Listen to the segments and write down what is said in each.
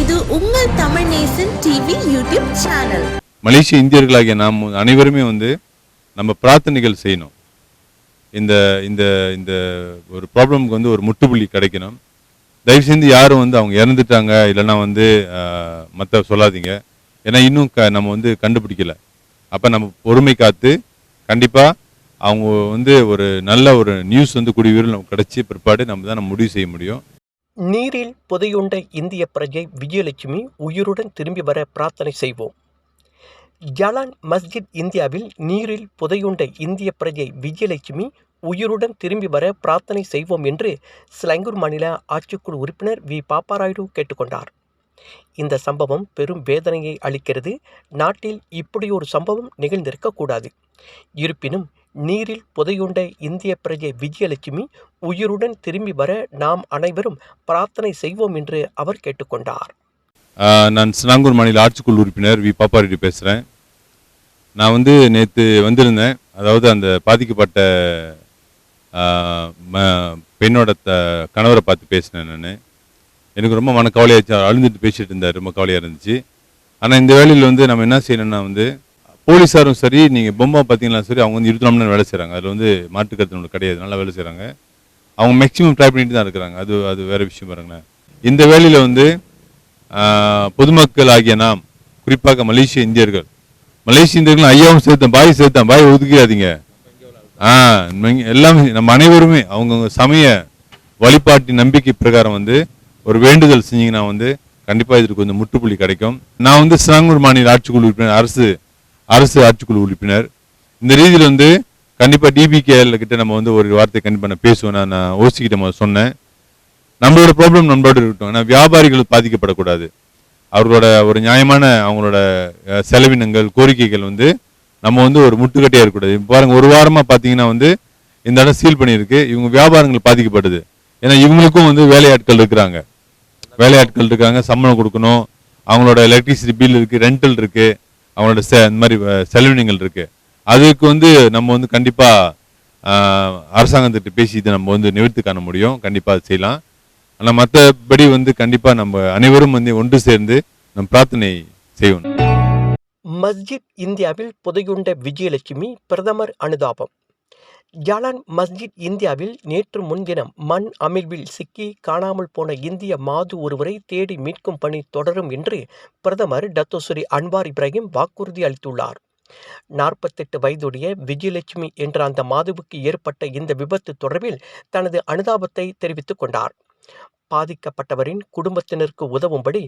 இது உங்கள் Tamil Nesan TV YouTube channel. மலேசிய இந்தியர்களாகிய நாம் அனைவருமே வந்து நம்ம பிரார்த்தனைகள் செய்யணும். இந்த இந்த இந்த ஒரு ப்ராப்ளமுக்கு வந்து ஒரு முட்டுப்புள்ளி கிடைக்கணும். தயவு செஞ்சு யாரும் வந்து அவங்க இறந்துட்டாங்க இல்லைன்னா வந்து மற்ற சொல்லாதீங்க. ஏன்னா இன்னும் க நம்ம வந்து கண்டுபிடிக்கல. அப்போ நம்ம பொறுமை காத்து கண்டிப்பாக அவங்க வந்து ஒரு நல்ல ஒரு நியூஸ் வந்து கூடிய நமக்கு கிடச்சி பிற்பாடு நம்ம தான் நம்ம முடிவு செய்ய முடியும். நீரில் புதையுண்ட இந்திய பிரஜை விஜயலட்சுமி உயிருடன் திரும்பி வர பிரார்த்தனை செய்வோம். ஜலான் மஸ்ஜித் இந்தியாவில் நீரில் புதையுண்ட இந்திய பிரஜை விஜயலட்சுமி உயிருடன் திரும்பி வர பிரார்த்தனை செய்வோம் என்று ஸ்லங்கூர் மாநில ஆட்சிக்குழு உறுப்பினர் வி. பாப்பாராயுடு கேட்டுக்கொண்டார். இந்த சம்பவம் பெரும் வேதனையை அளிக்கிறது. நாட்டில் இப்படி ஒரு சம்பவம் நிகழ்ந்திருக்கக்கூடாது. இருப்பினும் நீரில் புதையுண்ட இந்திய பிரஜை விஜயலட்சுமி உயிருடன் திரும்பி வர நாம் அனைவரும் பிரார்த்தனை செய்வோம் என்று அவர் கேட்டுக்கொண்டார். நான் சினாங்கூர் மாநில ஆட்சிக்குழு உறுப்பினர் வி. பாப்பாரெட்டி பேசுகிறேன் நான் வந்து நேற்று வந்திருந்தேன். அதாவது அந்த பாதிக்கப்பட்ட ம- பெண்ணோட த கணவரை பார்த்து பேசினேன் நான். எனக்கு ரொம்ப மன கவலையாச்சு அழுந்துட்டு பேசிட்டு இருந்தார். ரொம்ப கவலையாக இருந்துச்சு. ஆனால் இந்த வேலையில் வந்து நம்ம என்ன செய்யணும்னா வந்து போலீஸாரும் சரி நீங்கள் பொம்மை பார்த்தீங்கன்னா சரி அவங்க வந்து இருபத்தி நாலு மணி வேலை செய்கிறாங்க அதில் வந்து மாற்றுக்கருத்து ஒன்று கிடையாது. நல்லா வேலை செய்கிறாங்க அவங்க மேக்ஸிமம் ட்ரை பண்ணிட்டு தான் இருக்கிறாங்க. அது அது வேறு விஷயம் பாருங்களேன். இந்த வேலையில் வந்து பொதுமக்கள் ஆகிய நாம் குறிப்பாக மலேசிய இந்தியர்கள். மலேசிய இந்தியர்கள் ஐயாவும் சேர்த்தேன் பாய் சேர்த்தேன். பாய் ஒதுக்கிடாதீங்க. ஆ எல்லாமே நம்ம அனைவருமே அவங்கவுங்க சமய வழிபாட்டின் நம்பிக்கை பிரகாரம் வந்து ஒரு வேண்டுதல் செஞ்சீங்கன்னா வந்து கண்டிப்பாக இதற்கு கொஞ்சம் முற்றுப்புள்ளி கிடைக்கும். நான் வந்து சிறாங்கூர் மாநில ஆட்சிக்குழு உறுப்பினர் அரசு அரசு ஆட்சிக்குழு உறுப்பினர். இந்த ரீதியில் வந்து கண்டிப்பாக டிபிகேஎல் கிட்ட நம்ம வந்து ஒரு வார்த்தை கண்டிப்பாக நான் பேசுவேன். நான் ஓசிக்கிட்ட நம்ம சொன்னேன். நம்மளோட ப்ராப்ளம் நம்மளோட இருக்கட்டும். ஏன்னா வியாபாரிகள் பாதிக்கப்படக்கூடாது. அவர்களோட ஒரு நியாயமான அவங்களோட செலவினங்கள் கோரிக்கைகள் வந்து நம்ம வந்து ஒரு முட்டுக்கட்டையாக இருக்கக்கூடாது. இப்ப பாருங்க ஒரு வாரமாக பார்த்தீங்கன்னா வந்து இந்த இடம் சீல் பண்ணியிருக்கு. இவங்க வியாபாரங்கள் பாதிக்கப்படுது. ஏன்னா இவங்களுக்கும் வந்து வேலையாட்கள் இருக்கிறாங்க. வேலையாட்கள் இருக்காங்க சம்பளம் கொடுக்கணும். அவங்களோட எலக்ட்ரிசிட்டி பில் இருக்குது ரெண்டல் இருக்குது அவங்களோட செ இந்த மாதிரி செலவினங்கள் இருக்கு. அதுக்கு வந்து நம்ம வந்து கண்டிப்பா ஆஹ், அரசாங்கத்திட்ட பேசி இதை நம்ம வந்து நிவர்த்தி காண முடியும். கண்டிப்பா செய்யலாம். ஆனா மற்றபடி வந்து கண்டிப்பா நம்ம அனைவரும் வந்து ஒன்று சேர்ந்து நம் பிரார்த்தனை செய்யணும். மஸ்ஜித் இந்தியாவில் புதையுண்ட விஜயலட்சுமி பிரதமர் அனுதாபம். ஜலான் மஸ்ஜித் இந்தியாவில் நேற்று முன்தினம் மண் அமிழ்வில் சிக்கி காணாமல் போன இந்திய மாது ஒருவரை தேடி மீட்கும் பணி தொடரும் என்று பிரதமர் டத்தோஸ்ரீ அன்வார் இப்ராஹிம் வாக்குறுதி அளித்துள்ளார். நாற்பத்தெட்டு வயதுடைய விஜயலட்சுமி என்ற அந்த மாதுவுக்கு ஏற்பட்ட இந்த விபத்து தொடர்பில் தனது அனுதாபத்தை தெரிவித்துக் கொண்டார். பாதிக்கப்பட்டவரின் குடும்பத்தினருக்கு உதவும்படி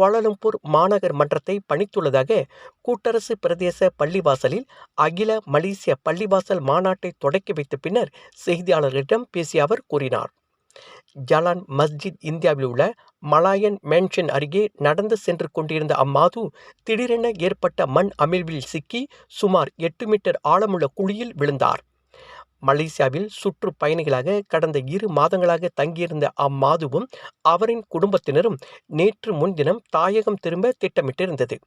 கோலாலம்பூர் மாநகர் மன்றத்தை பணித்துள்ளதாக கூட்டரசு பிரதேச பள்ளிவாசலில் அகில மலேசிய பள்ளிவாசல் மாநாட்டை தொடக்கி வைத்த பின்னர் செய்தியாளர்களிடம் பேசிய அவர் கூறினார். ஜலான் மஸ்ஜித் இந்தியாவில் உள்ள மலாயன் மேன்ஷன் அருகே நடந்து சென்று கொண்டிருந்த அம்மாது திடீரென ஏற்பட்ட மண் அமிழ்வில் சிக்கி சுமார் எட்டு மீட்டர் ஆழமுள்ள குழியில் விழுந்தார். மலேசியாவில் சுற்றுப்பயணிகளாக கடந்த இரு மாதங்களாக தங்கியிருந்த அம்மாதுவும் அவரின் குடும்பத்தினரும் நேற்று முன்தினம் தாயகம் திரும்ப திட்டமிட்டிருந்தது.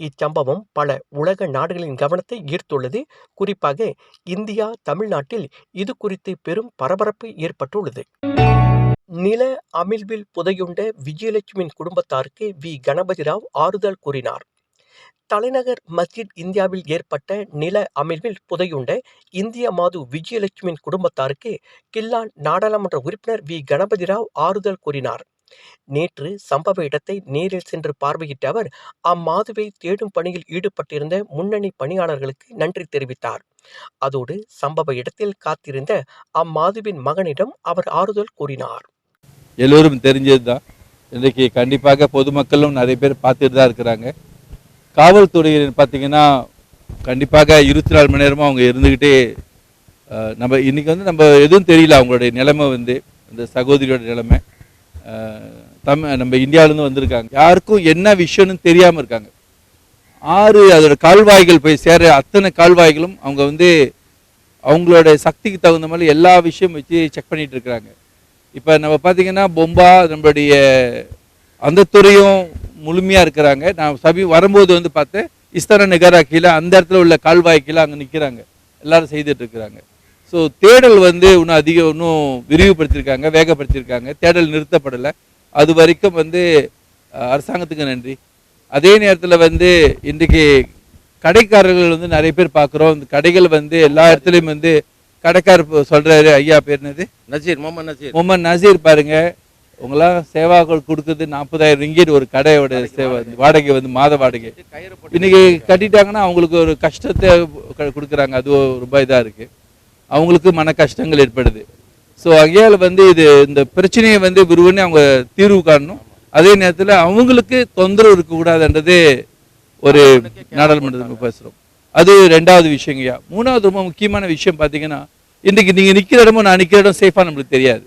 இச்சம்பவம் பல உலக நாடுகளின் கவனத்தை ஈர்த்துள்ளது. குறிப்பாக இந்தியா தமிழ்நாட்டில் இது குறித்து பெரும் பரபரப்பு ஏற்பட்டுள்ளது. நில அமிழ்வில் புதையுண்ட விஜயலட்சுமியின் குடும்பத்தாருக்கு வி. கணபதி ராவ் ஆறுதல் கூறினார். தலைநகர் மஸ்ஜித் இந்தியாவில் ஏற்பட்ட நில அமிழ்வில் புதையுண்ட இந்திய மாது விஜயலட்சுமியின் குடும்பத்தாருக்கு கில்லான் நாடாளுமன்ற உறுப்பினர் வி. கணபதிராவ் ஆறுதல் கூறினார். நேற்று சம்பவ இடத்தை நேரில் சென்று பார்வையிட்ட அவர் அம்மாதுவை தேடும் பணியில் ஈடுபட்டிருந்த முன்னணி பணியாளர்களுக்கு நன்றி தெரிவித்தார். அதோடு சம்பவ இடத்தில் காத்திருந்த அம்மாதுவின் மகனிடம் அவர் ஆறுதல் கூறினார். எல்லோரும் தெரிஞ்சதுதான். இன்றைக்கு கண்டிப்பாக பொதுமக்களும் நிறைய பேர் பார்த்துட்டு தான் இருக்கிறாங்க. காவல்துறையினர் பார்த்தீங்கன்னா கண்டிப்பாக இருபத்தி நாலு மணி நேரமும் அவங்க இருந்துக்கிட்டே நம்ம இன்னைக்கு வந்து நம்ம எதுவும் தெரியல அவங்களுடைய நிலைமை வந்து அந்த சகோதரியோட நிலைமை. தமிழ் நம்ம இந்தியாவிலேருந்து வந்திருக்காங்க. யாருக்கும் என்ன விஷயம்னு தெரியாமல் இருக்காங்க. ஆறு அதோட கால்வாய்கள் போய் சேர அத்தனை கால்வாய்களும் அவங்க வந்து அவங்களோட சக்திக்கு தகுந்த மாதிரி எல்லா விஷயம் வச்சு செக் பண்ணிகிட்டு இருக்கிறாங்க. இப்போ நம்ம பார்த்தீங்கன்னா பொம்பா நம்மளுடைய அந்த துறையும் முழுமையாக இருக்கிறாங்க. நான் சமீ வரும்போது வந்து பார்த்தேன் இஸ்தான நிகரா கீழே அந்த இடத்துல உள்ள கால்வாய் கீழே அங்கே நிற்கிறாங்க எல்லாரும் செய்துட்டு இருக்கிறாங்க. ஸோ தேடல் வந்து இன்னும் அதிகம் இன்னும் விரிவுபடுத்தியிருக்காங்க வேகப்படுத்தியிருக்காங்க. தேடல் நிறுத்தப்படலை. அது வரைக்கும் வந்து அரசாங்கத்துக்கு நன்றி. அதே நேரத்தில் வந்து இன்றைக்கு கடைக்காரர்கள் வந்து நிறைய பேர் பார்க்குறோம். இந்த கடைகள் வந்து எல்லா இடத்துலையும் வந்து கடைக்காரர் சொல்றாரு ஐயா பேர் என்னது? நசீர் முகமது நசீர். முகமது நசீர் பாருங்க. உங்களாம் சேவாக்கள் கொடுக்குறது நாற்பதாயிரம் ரிங்கேட் ஒரு கடையோட சேவை வாடகை. வந்து மாத வாடகை. இன்னைக்கு கட்டிட்டாங்கன்னா அவங்களுக்கு ஒரு கஷ்டத்தை கொடுக்குறாங்க. அது ரூபாய் இதாக இருக்கு. அவங்களுக்கு மன கஷ்டங்கள் ஏற்படுது. ஸோ அகையால் வந்து இது இந்த பிரச்சனையை வந்து விரும்புன்னு அவங்க தீர்வு காணணும். அதே நேரத்தில் அவங்களுக்கு தொந்தரவு இருக்கக்கூடாதுன்றது ஒரு நாடாளுமன்றத்தில் பேசுகிறோம் அது ரெண்டாவது விஷயங்கய்யா. மூணாவது ரொம்ப முக்கியமான விஷயம் பார்த்தீங்கன்னா இன்றைக்கு நீங்கள் நிற்கிற இடமும் நான் நிற்கிற இடம் சேஃபாக நம்மளுக்கு தெரியாது.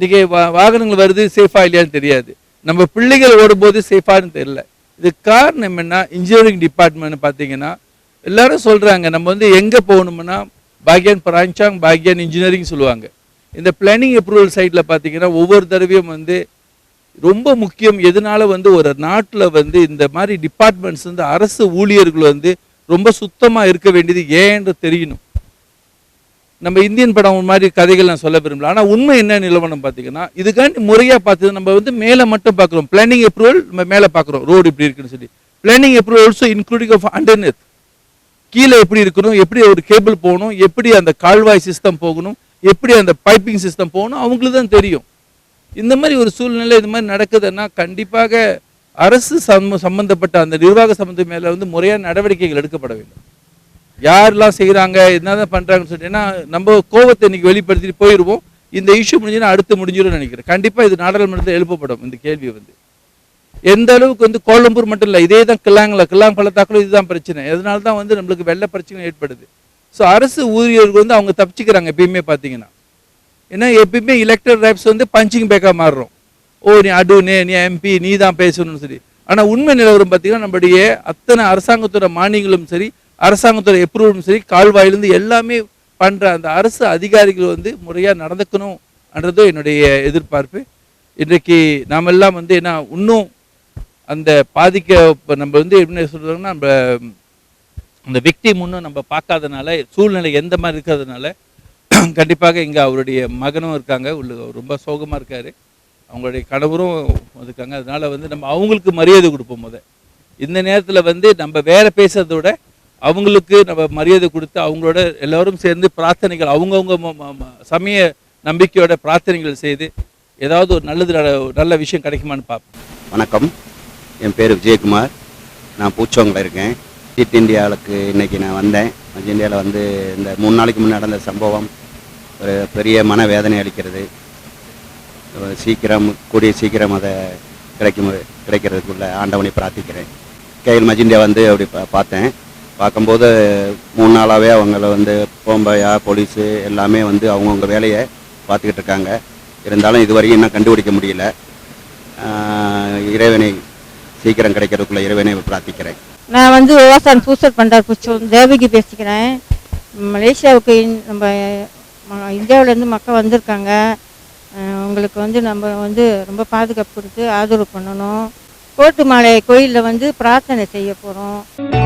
இன்றைக்கி வா- வாகனங்கள் வருது சேஃபாக இல்லையான்னு தெரியாது. நம்ம பிள்ளைகள் ஓடும்போது சேஃபான்னு தெரியல. இது காரணம் என்னன்னா இன்ஜினியரிங் டிபார்ட்மெண்ட் பார்த்தீங்கன்னா எல்லாரும் சொல்கிறாங்க நம்ம வந்து எங்கே போகணும்னா பாக்யான் பிராஞ்சாங் பாக்யான் இன்ஜினியரிங் சொல்லுவாங்க. இந்த பிளானிங் அப்ரூவல் சைட்டில் பார்த்தீங்கன்னா ஒவ்வொரு தடவையும் வந்து ரொம்ப முக்கியம் எதனால வந்து ஒரு நாட்டில் வந்து இந்த மாதிரி டிபார்ட்மெண்ட்ஸ் வந்து அரசு ஊழியர்கள் வந்து ரொம்ப சுத்தமாக இருக்க வேண்டியது ஏன்னு தெரியணும். நம்ம இந்தியன் படம் மாதிரி கதைகள் நான் சொல்ல விரும்பல. ஆனால் உண்மை என்ன நிலவனம் பார்த்தீங்கன்னா இதுக்காண்டி முறையாக பார்த்தது நம்ம வந்து மேலே மட்டும் பார்க்குறோம். பிளானிங் அப்ரூவல் நம்ம மேலே பார்க்குறோம். ரோடு இப்படி இருக்குன்னு சொல்லி. Planning approval also including of underneath கீழே எப்படி இருக்கணும் எப்படி ஒரு கேபிள் போகணும் எப்படி அந்த கால்வாய் சிஸ்டம் போகணும் எப்படி அந்த பைப்பிங் சிஸ்டம் போகணும் அவங்களுக்கு தான் தெரியும். இந்த மாதிரி ஒரு சூழ்நிலை இது மாதிரி நடக்குதுன்னா கண்டிப்பாக அரசு சம்ம சம்பந்தப்பட்ட அந்த நிர்வாக சம்பந்தம் மேலே வந்து முறையான நடவடிக்கைகள் எடுக்கப்பட வேண்டும். யாரெல்லாம் செய்கிறாங்க என்னதான் பண்ணுறாங்கன்னு சொல்லிட்டு ஏன்னா நம்ம கோவத்தை இன்னைக்கு வெளிப்படுத்திட்டு போயிடுவோம் இந்த இஷ்யூ முடிஞ்சுன்னா அடுத்து முடிஞ்சிடும் நினைக்கிறேன். கண்டிப்பாக இது நாடாளுமன்றத்தில் எழுப்பப்படும். இந்த கேள்வி வந்து எந்த அளவுக்கு வந்து கோலம்பூர் மட்டும் இல்லை இதே தான் கிளாங்கில் கில்லாங் பள்ளத்தாக்கிலும் இதுதான் பிரச்சனை. அதனால தான் வந்து நம்மளுக்கு வெள்ள பிரச்சனை ஏற்படுது? ஸோ அரசு ஊழியர்கள் வந்து அவங்க தப்பிச்சுக்கிறாங்க எப்பயுமே பார்த்தீங்கன்னா ஏன்னா எப்பயுமே எலெக்டட் ரைப்ஸ் வந்து பஞ்சிங் பேக்காக மாறுறோம். ஓ நீ அடு நே நீ எம்பி நீ தான் பேசணும்னு சரி ஆனால் உண்மை நிலவரம் பார்த்தீங்கன்னா நம்முடைய அத்தனை அரசாங்கத்தோட மானியங்களும் சரி அரசாங்கத்தோட எப்ரூவலும் சரி கால்வாயிலிருந்து எல்லாமே பண்ணுற அந்த அரசு அதிகாரிகள் வந்து முறையாக நடந்துக்கணும்ன்றதும் என்னுடைய எதிர்பார்ப்பு. இன்றைக்கு நாம் எல்லாம் வந்து என்ன இன்னும் அந்த பாதிக்க இப்போ நம்ம வந்து என்ன சொல்கிறாங்கன்னா நம்ம அந்த விக்டி முன்னும் நம்ம பார்க்காதனால சூழ்நிலை எந்த மாதிரி இருக்கிறதுனால கண்டிப்பாக இங்கே அவருடைய மகனும் இருக்காங்க. உள்ள ரொம்ப சோகமாக இருக்கார். அவங்களுடைய கணவரும் இருக்காங்க. அதனால வந்து நம்ம அவங்களுக்கு மரியாதை கொடுப்போம் முத. இந்த நேரத்தில் வந்து நம்ம வேற பேசுகிறத விட அவங்களுக்கு நம்ம மரியாதை கொடுத்து அவங்களோட எல்லாரும் சேர்ந்து பிரார்த்தனைகள் அவங்கவுங்க சமய நம்பிக்கையோட பிரார்த்தனைகள் செய்து ஏதாவது ஒரு நல்லது நல்ல விஷயம் கிடைக்குமான்னு பார்ப்போம். வணக்கம். என் பேர் விஜயகுமார். நான் பூச்சோங்கில் இருக்கேன். சீட் இந்தியாவுக்கு இன்னைக்கு நான் வந்தேன். மஜ் இந்தியாவில் வந்து இந்த மூணு நாளைக்கு முன்னே நடந்த சம்பவம் ஒரு பெரிய மன வேதனை அளிக்கிறது சீக்கிரம் கூடிய சீக்கிரம் அதை கிடைக்கும் கிடைக்கிறதுக்குள்ள ஆண்டவனை பிரார்த்திக்கிறேன். கையில் மஜிந்தியா வந்து அப்படி பார்த்தேன். பார்க்கும்போது மூணு நாளாகவே அவங்கள வந்து போம்பையா போலீஸு எல்லாமே வந்து அவங்கவுங்க வேலையை பார்த்துக்கிட்டு இருக்காங்க. இருந்தாலும் இதுவரையும் இன்னும் கண்டுபிடிக்க முடியல. இறைவனை சீக்கிரம் கிடைக்கிறதுக்குள்ள இறைவனை பிரார்த்திக்கிறேன். நான் வந்து விவசாயம் சூசைட் பண்ணுறாரு புச்சம் தேவகி பேசிக்கிறேன். மலேசியாவுக்கு நம்ம ம- மக்கள் வந்திருக்காங்க. உங்களுக்கு வந்து நம்ம வந்து ரொம்ப பாதுகாப்பு கொடுத்து ஆதரவு பண்ணணும். கோட்டுமலை கோயிலில் வந்து பிரார்த்தனை செய்ய போகிறோம்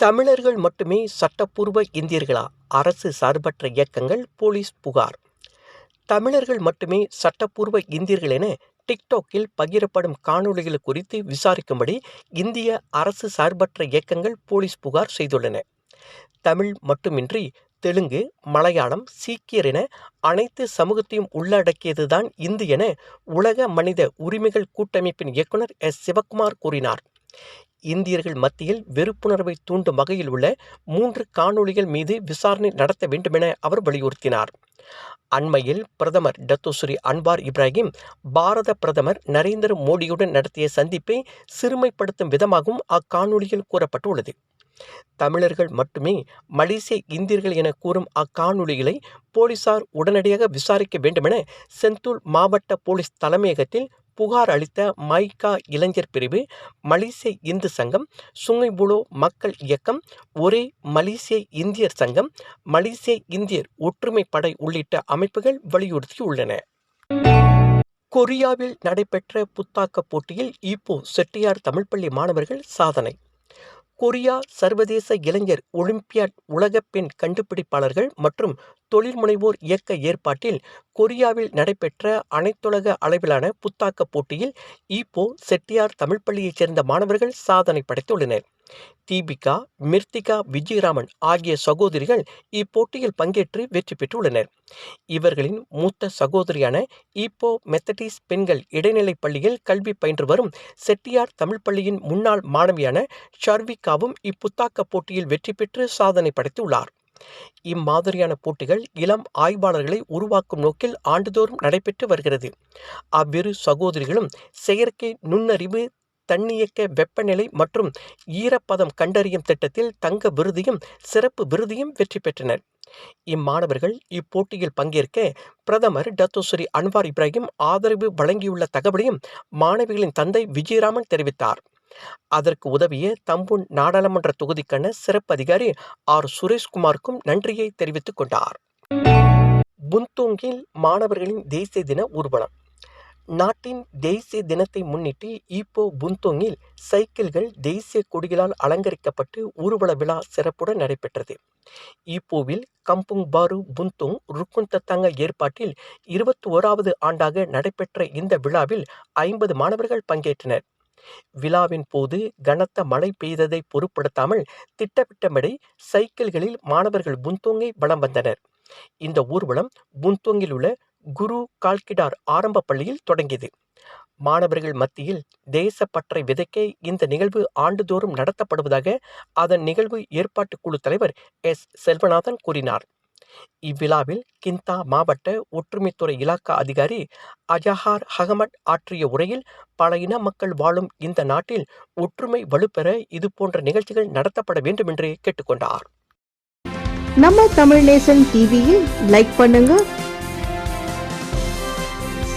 தமிழர்கள் மட்டுமே சட்டப்பூர்வ இந்தியர்களா? அரசு சார்பற்ற இயக்கங்கள் போலீஸ் புகார். தமிழர்கள் மட்டுமே சட்டப்பூர்வ இந்தியர்கள் என டிக்டாக்கில் பகிரப்படும் காணொளிகள் குறித்து விசாரிக்கும்படி இந்திய அரசு சார்பற்ற இயக்கங்கள் போலீஸ் புகார் செய்துள்ளன. தமிழ் மட்டுமின்றி தெலுங்கு மலையாளம் சீக்கியர் என அனைத்து சமூகத்தையும் உள்ளடக்கியதுதான் இந்து என உலக மனித உரிமைகள் கூட்டமைப்பின் இயக்குனர் எஸ். சிவக்குமார் கூறினார். இந்தியர்கள் மத்தியில் வெறுப்புணர்வை தூண்டும் வகையில் உள்ள மூன்று காணொளிகள் மீது விசாரணை நடத்த வேண்டுமென அவர் வலியுறுத்தினார். அண்மையில் பிரதமர் டத்தோஸ்ரீ அன்வார் இப்ராஹிம் பாரத பிரதமர் நரேந்திர மோடியுடன் நடத்திய சந்திப்பை சிறுமைப்படுத்தும் விதமாகவும் அக்காணொளியில் கூறப்பட்டுள்ளது. தமிழர்கள் மட்டுமே மலேசிய இந்தியர்கள் என கூறும் அக்காணொளிகளை போலீசார் உடனடியாக விசாரிக்க வேண்டுமென செந்தூல் மாவட்ட போலீஸ் தலைமையகத்தில் புகார் அளித்த மைக்கா இளைஞர் பிரிவு மலேசிய இந்து சங்கம் சுங்கைபுலோ மக்கள் இயக்கம் ஒரே மலேசிய இந்தியர் சங்கம் மலேசிய இந்தியர் ஒற்றுமை படை உள்ளிட்ட அமைப்புகள் வலியுறுத்தியுள்ளன. கொரியாவில் நடைபெற்ற புத்தாக்க போட்டியில் ஈப்போ செட்டியார் தமிழ் பள்ளி மாணவர்கள் சாதனை கொரியா சர்வதேச இளைஞர் ஒலிம்பியாட் உலக பெண் கண்டுபிடிப்பாளர்கள் மற்றும் தொழில் முனைவோர் இயக்க ஏற்பாட்டில் கொரியாவில் நடைபெற்ற அனைத்துலக அளவிலான புத்தாக்க போட்டியில் ஈப்போ செட்டியார் தமிழ்ப்பள்ளியைச் சேர்ந்த மாணவர்கள் சாதனை படைத்துள்ளனர். தீபிகா மிர்த்திகா விஜயராமன் ஆகிய சகோதரிகள் இப்போட்டியில் பங்கேற்று வெற்றி பெற்றுள்ளனர். இவர்களின் மூத்த சகோதரியான ஈப்போ மெத்தடிஸ் பெண்கள் இடைநிலைப் பள்ளியில் கல்வி பயின்று வரும் செட்டியார் தமிழ் பள்ளியின் முன்னாள் மாணவியான ஷர்விகாவும் இப்புத்தாக்க போட்டியில் வெற்றி பெற்று சாதனை படைத்துள்ளார். இம்மாதிரியான போட்டிகள் இளம் ஆய்வாளர்களை உருவாக்கும் நோக்கில் ஆண்டுதோறும் நடைபெற்று வருகிறது. அவ்விரு சகோதரிகளும் செயற்கை நுண்ணறிவு தன்னியக்க வெப்பநிலை மற்றும் ஈரப்பதம் கண்டறியும் திட்டத்தில் தங்க விருதியும் சிறப்பு விருதியும் வெற்றி பெற்றனர். இம்மாணவர்கள் இப்போட்டியில் பங்கேற்க பிரதமர் டத்தோஸ்ரீ அன்வார் இப்ராஹிம் ஆதரவு வழங்கியுள்ள தகவலையும் மாணவிகளின் தந்தை விஜயராமன் தெரிவித்தார். அதற்கு உதவிய தம்பூன் நாடாளுமன்ற தொகுதிக்கான சிறப்பு அதிகாரி ஆர். சுரேஷ்குமாருக்கும் நன்றியை தெரிவித்துக் கொண்டார். புந்தோங்கில் மாணவர்களின் தேசிய தின ஊர்வலம். நாட்டின் தேசிய தினத்தை முன்னிட்டு ஈப்போ புந்தோங்கில் சைக்கிள்கள் தேசிய கொடிகளால் அலங்கரிக்கப்பட்டு ஊர்வல விழா சிறப்புடன் நடைபெற்றது. ஈப்போவில் கம்புங் பாரு புந்தோங் ருக்குன் தத்தாங்க ஏற்பாட்டில் இருபத்தி ஓராவது ஆண்டாக நடைபெற்ற இந்த விழாவில் ஐம்பது மாணவர்கள் பங்கேற்றனர். விழாவின் போது கனத்த மழை பெய்ததை பொருட்படுத்தாமல் திட்டமிட்டபடி சைக்கிள்களில் மாணவர்கள் புந்தோங்கை வலம் வந்தனர். இந்த ஊர்வலம் புந்தோங்கில் உள்ள குரு கால்கிடார் ஆரம்ப பள்ளியில் தொடங்கியது. மாணவர்கள் மத்தியில் தேசப்பற்றை விதைக்க இந்த நிகழ்வு ஆண்டுதோறும் நடத்தப்படுவதாக அதன் நிகழ்வு ஏற்பாட்டு குழு தலைவர் எஸ். செல்வநாதன் கூறினார். இவ்விழாவில் கிந்தா மாவட்ட ஒற்றுமைத்துறை இலாக்கா அதிகாரி அஜஹார் ஹகமட் ஆற்றிய உரையில் பல இன மக்கள் வாழும் இந்த நாட்டில் ஒற்றுமை வலுப்பெற இது போன்ற நிகழ்ச்சிகள் நடத்தப்பட வேண்டும் என்று கேட்டுக்கொண்டார். நம்ம தமிழ் நேசன் டிவியில் லைக் பண்ணுங்க